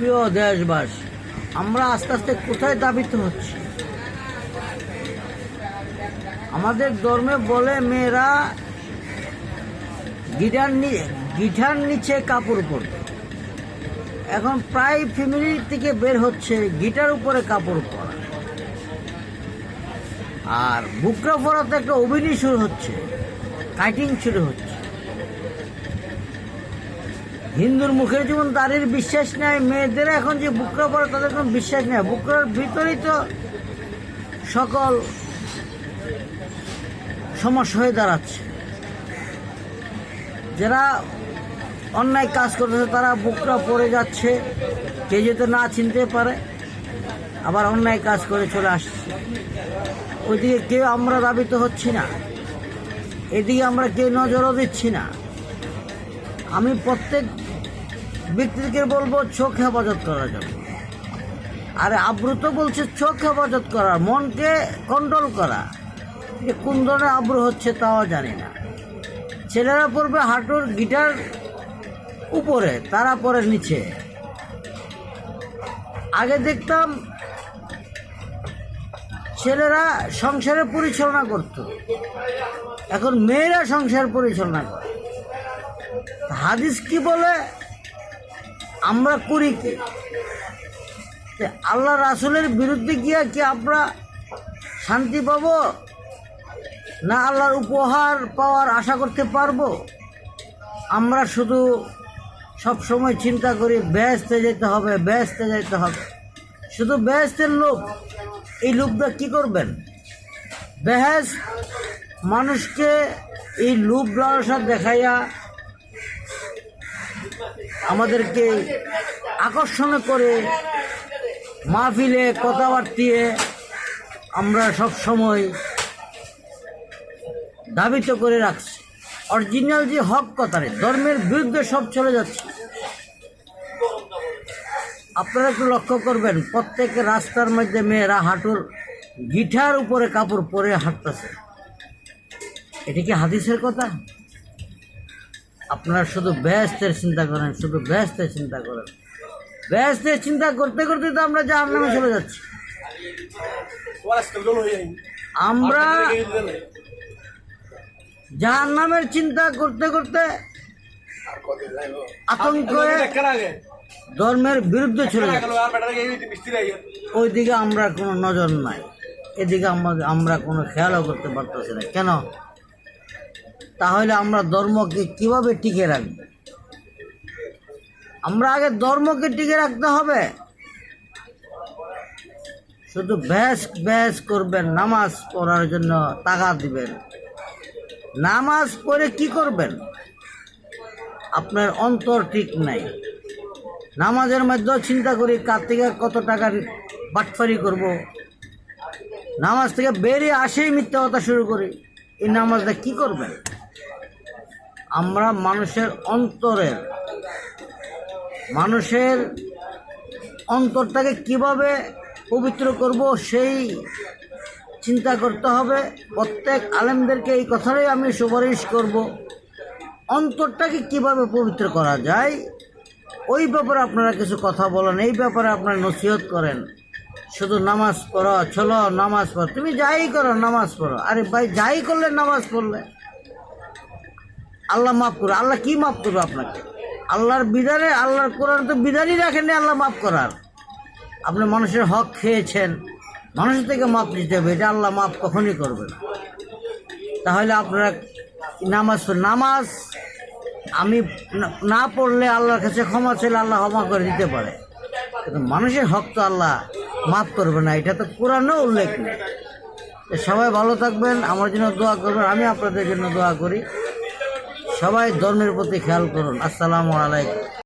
প্রিয় দেশবাসী, আমরা আস্তে আস্তে কোথায় দাবিত হচ্ছি? আমাদের ধর্মে বলে মেয়েরা গিটার গিটার নিচে কাপড় পরবে। এখন প্রায় ফ্যামিলি থেকে বের হচ্ছে গিটার উপরে কাপড় পরা। আর বুকরা পরাতে একটা অভিনয় শুরু হচ্ছে, কাটিং শুরু হচ্ছে। হিন্দুর মুখে যেমন দাঁড়ির বিশ্বাস নেই, মেয়েদের এখন যে বুকরা পরে তাদের কোনো বিশ্বাস নেই। বুকরার ভিতরেই তো সকল সমস্যা হয়ে দাঁড়াচ্ছে। যারা অন্যায় কাজ করতেছে, তারা বুকরা পড়ে যাচ্ছে। কে যেতে না চিনতে পারে, আবার অন্যায় কাজ করে চলে আসছে। ওইদিকে কেউ আমরা দাবিত হচ্ছি না। এদিকে আমরা কেউ নজরও দিচ্ছি না। আমি প্রত্যেক ব্যক্তিকে বলব চোখ হেফাজত করার জন্য আরে আব্রু তো বলছে চোখ হেফাজত করার, মনকে কন্ট্রোল করা। যে কোন ধরনের আব্রু হচ্ছে তাও জানি না। ছেলেরা পড়বে হাঁটুর গিটার উপরে, তারা পরে নিচে। আগে দেখতাম ছেলেরা সংসারে পরিচালনা করত। এখন মেয়েরা সংসার পরিচালনা করে। হাদিস কি বলে? আমরা করি কি? আল্লাহ রাসুলের বিরুদ্ধে গিয়া কি আমরা শান্তি পাব? না আল্লাহর উপহার পাওয়ার আশা করতে পারব? আমরা শুধু সব সময় চিন্তা করি, ব্যস্তে যেতে হবে, ব্যস্তে যেতে হবে। শুধু ব্যস্তের লোক এই লোকটা কি করবেন? বেহেস মানুষকে এই লোভ লালসা দেখাইয়া আমাদেরকে আকর্ষণ করে মাহফিলে কথাবার্তিয়ে আমরা সব সময় দাবিত করে রাখছি। অরিজিনাল যে হক কথারে ধর্মের বিরুদ্ধে সব চলে যাচ্ছে। আপনারা একটু লক্ষ্য করবেন, প্রত্যেক রাস্তার মধ্যে মেয়েরা হাঁটুর গিঠার উপরে কাপড় পরে হাঁটতেছে। এটা কি হাদিসের কথা? আপনারা শুধু ব্যস্তের চিন্তা করেন, শুধু ব্যস্তের চিন্তা করেন। ব্যস্তের চিন্তা করতে করতে তো আমরা জাহার নামে চলে যাচ্ছি। আমরা জাহার নামের চিন্তা করতে করতে আতঙ্কে ধর্মের বিরুদ্ধে যাচ্ছে। ওইদিকে আমরা কোনো নজর নাই। এদিকে আমরা আমরা কোনো খেয়ালও করতে পারতেছি না। কেন? তাহলে আমরা ধর্মকে কীভাবে টিকে রাখব? আমরা আগে ধর্মকে টিকে রাখতে হবে। শুধু ব্যাস ব্যাস করবেন, নামাজ পড়ার জন্য টাকা দিবেন। নামাজ পড়ে কি করবেন? আপনার অন্তর ঠিক নাই। নামাজের মধ্যেও চিন্তা করি, কার থেকে কত টাকার বাটফারি করব? নামাজ থেকে বেরিয়ে আসেই মিথ্যা কথা শুরু করি। এই নামাজটা কি করবেন? আমরা মানুষের অন্তরের, মানুষের অন্তরটাকে কীভাবে পবিত্র করব সেই চিন্তা করতে হবে। প্রত্যেক আলেমদেরকে এই কথাটাই আমি সুপারিশ করব। অন্তরটাকে কীভাবে পবিত্র করা যায়, ওই ব্যাপারে আপনারা কিছু কথা বলেন, এই ব্যাপারে আপনারা নসিহত করেন। শুধু নামাজ পড়ো, চলো নামাজ পড়ো। তুমি যাই করো, নামাজ পড়ো। আরে ভাই, যাই করলে নামাজ পড়লে। আল্লাহ মাফ করো। আল্লাহ কি মাফ করবে আপনাকে? আল্লাহর বিধানে, আল্লাহর কোরআন তো বিধানই রাখেনি আল্লাহ মাফ করার। আপনি মানুষের হক খেয়েছেন। মানুষের থেকে মাপ নিতে হবে। এটা আল্লাহ মাফ কখনই করবে না। তাহলে আপনারা নামাজ নামাজ আমি না- পড়লে আল্লাহর কাছে ক্ষমা চাইলে আল্লাহ ক্ষমা করে দিতে পারে। কিন্তু মানুষের হক তো আল্লাহ মাফ করবে না, এটা তো কোরআনেও উল্লেখ। সবাই ভালো থাকবেন, আমার জন্য দোয়া করবেন, আমি আপনাদের জন্য দোয়া করি। সবাই ধর্মের প্রতি খেয়াল করুন। আসসালামু আলাইকুম।